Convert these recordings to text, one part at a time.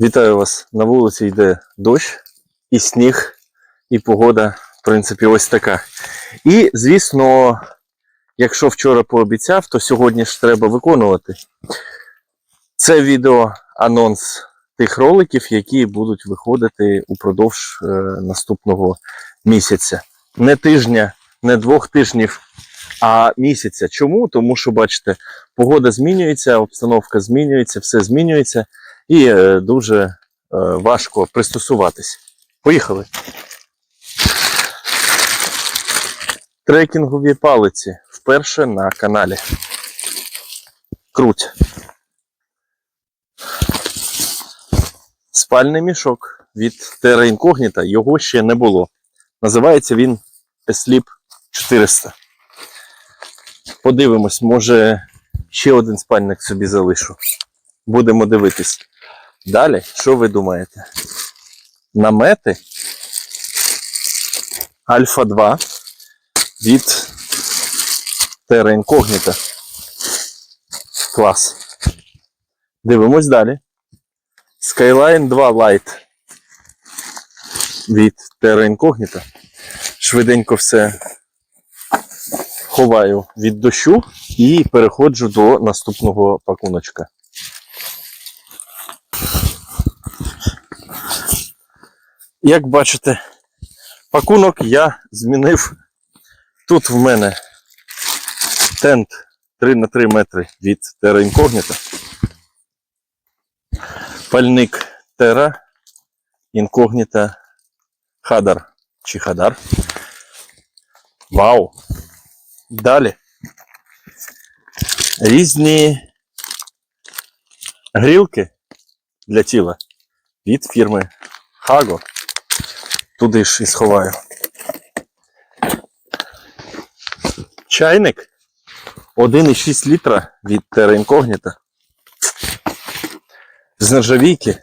Вітаю вас. На вулиці йде дощ, і сніг, і погода, в принципі, ось така. І, звісно, якщо вчора пообіцяв, то сьогодні ж треба виконувати. Це відео анонс тих роликів, які будуть виходити упродовж е, наступного місяця. Не тижня, не двох тижнів, а місяця. Чому? Тому що, бачите, погода змінюється, обстановка змінюється, все змінюється і е, дуже е, важко пристосуватись. Поїхали. Трекінгові палиці вперше на каналі. Круть. Спальний мішок від Terra Incognita, його ще не було. Називається він Sleep 400. Подивимось, може ще один спальник собі залишу. Будемо дивитись. Далі, що ви думаєте? Намети Альфа 2 від Terra Incognita. Клас. Дивимось далі. Skyline 2 Lite від Terra Incognita. Швиденько все ховаю від дощу і переходжу до наступного пакуночка. Як бачите, пакунок я змінив. Тут в мене тент 3 на 3 метри від Terra Incognita. Пальник Terra Incognita Хадар чи Хадар. Вау! Далі. Різні грілки для тіла від фірми Hago. Туди ж і сховаю. Чайник 1,6 літра від Terra Incognita. З нержавійки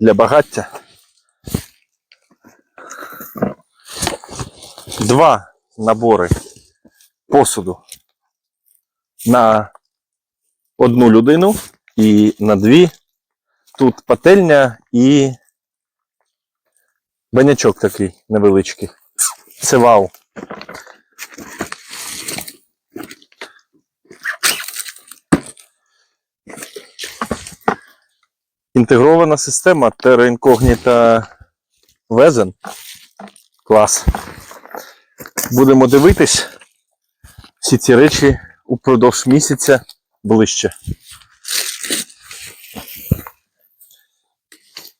для багаття. Два набори посуду на одну людину і на дві. Тут пательня і банячок такий невеличкий. Це вау. Інтегрована система Incognita Везен. Клас. Будемо дивитись всі ці речі упродовж місяця ближче.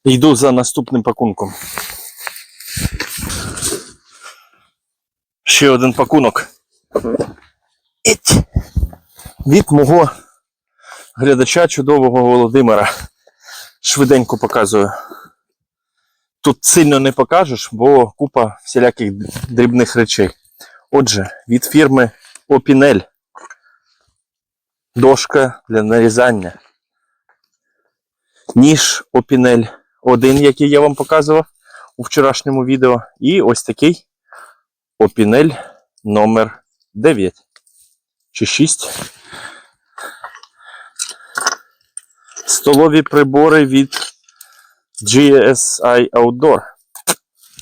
Йду за наступним пакунком. Ще один пакунок. Від мого глядача чудового Володимира. Швиденько показую. Тут сильно не покажеш, бо купа всіляких дрібних речей. Отже, від фірми Opinel. Дошка для нарізання. Ніж Opinel 1, який я вам показував у вчорашньому відео. І ось такий Opinel номер 9 чи 6. Столові прибори від GSI Outdoor.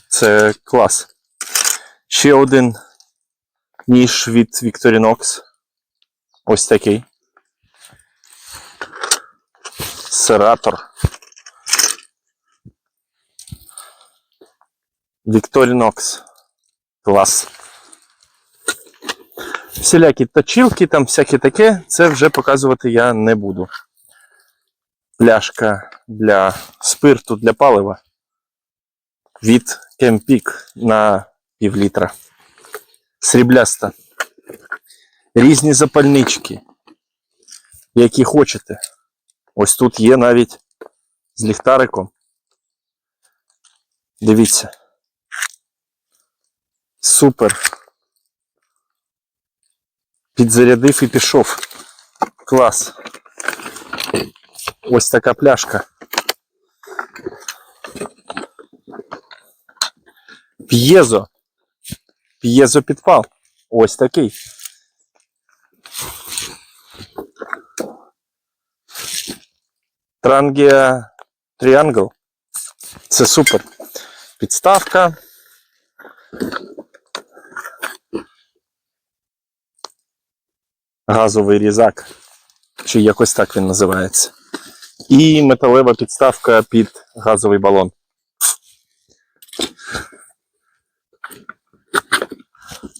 Це клас. Ще один ніж від Victorinox. Ось такий. Сератор. Victorinox. Клас. Всілякі точилки, там всяке таке, це вже показувати я не буду. Пляшка для спирту для палива від Кемпік на пів літра. Срібляста. Різні запальнички, які хочете. Ось тут є навіть з ліхтариком. Дивіться. Супер. Підзарядив і пішов. Клас. Ось така пляшка. П'єзо. П'єзо підпал. Ось такий. Трангія Triangle. Це супер. Підставка. Газовий різак. Чи якось так він називається. І металева підставка під газовий балон.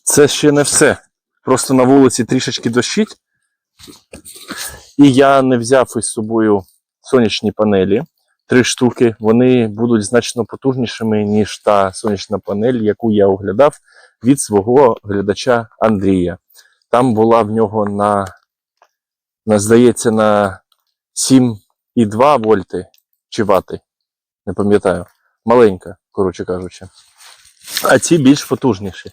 Це ще не все. Просто на вулиці трішечки дощить. І я не взяв із собою сонячні панелі. Три штуки. Вони будуть значно потужнішими, ніж та сонячна панель, яку я оглядав від свого глядача Андрія. Там була в нього на, на здається, на 7,2 вольти чи вати. Не пам'ятаю. Маленька, коротше кажучи. А ці більш потужніші.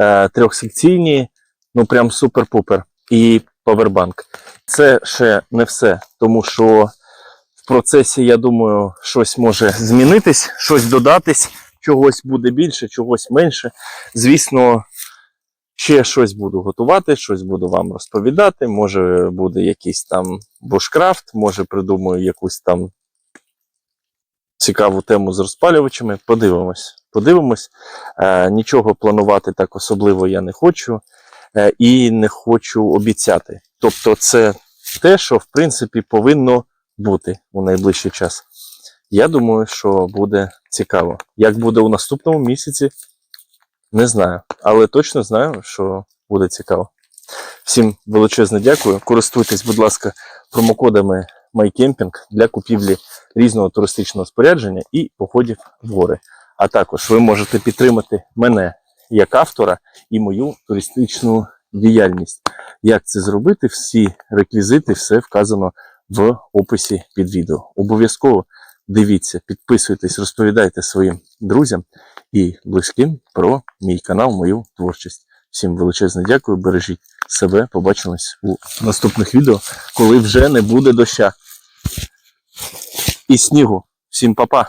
Е, трьохсекційні, ну прям супер-пупер. І павербанк. Це ще не все, тому що в процесі, я думаю, щось може змінитись, щось додатись, чогось буде більше, чогось менше. Звісно, ще щось буду готувати, щось буду вам розповідати. Може буде якийсь там бушкрафт, може придумаю якусь там цікаву тему з розпалювачами. Подивимось. Подивимось. Е, нічого планувати так особливо я не хочу е, і не хочу обіцяти. Тобто, це те, що в принципі повинно бути у найближчий час. Я думаю, що буде цікаво. Як буде у наступному місяці, не знаю. Але точно знаю, що буде цікаво. Всім величезне дякую. Користуйтесь, будь ласка, промокодами MyCamping для купівлі різного туристичного спорядження і походів в гори. А також ви можете підтримати мене як автора і мою туристичну діяльність. Як це зробити? Всі реквізити, все вказано в описі під відео. Обов'язково дивіться, підписуйтесь, розповідайте своїм друзям і близьким про мій канал, мою творчість. Всім величезне дякую, бережіть себе. Побачимось у наступних відео, коли вже не буде доща і снігу. Всім па-па!